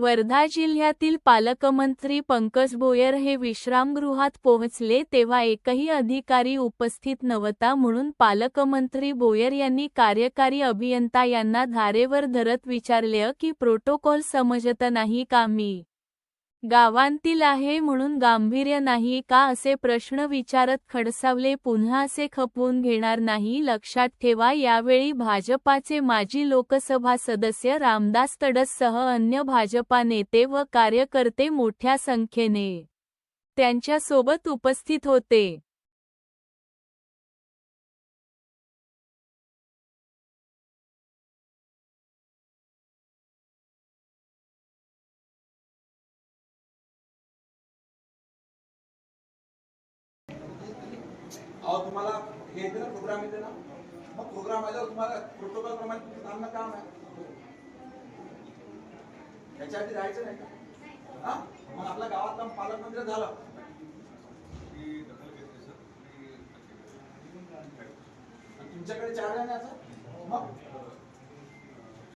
वर्धा जिल्ह्यातील पालकमंत्री पंकज भोयर हे विश्रामगृहात पोहोचले तेव्हा एकही अधिकारी उपस्थित नव्हता म्हणून पालकमंत्री भोयर यांनी कार्यकारी अभियंता यांना धारेवर धरत विचारले की प्रोटोकॉल समजत नाही का मी? गावांतील आहे म्हणून गांभीर्य नाही का असे प्रश्न विचारत खडसावले पुन्हा असे खपवून घेणार नाही लक्षात ठेवा यावेळी भाजपाचे माजी लोकसभा सदस्य रामदास तडससह अन्य भाजपा नेते व कार्यकर्ते मोठ्या संख्येने त्यांच्यासोबत उपस्थित होते. अहो तुम्हाला हे येते ना प्रोग्राम येते ना. मग प्रोग्राम आल्यावर तुम्हाला प्रोटोकॉल प्रमाणे तुमचं थांबणं काम आहे. त्याच्या आधी जायचं नाही का? हा? मग आपल्या गावात पालकमंत्री झालं. तुमच्याकडे चार जण याचं मग?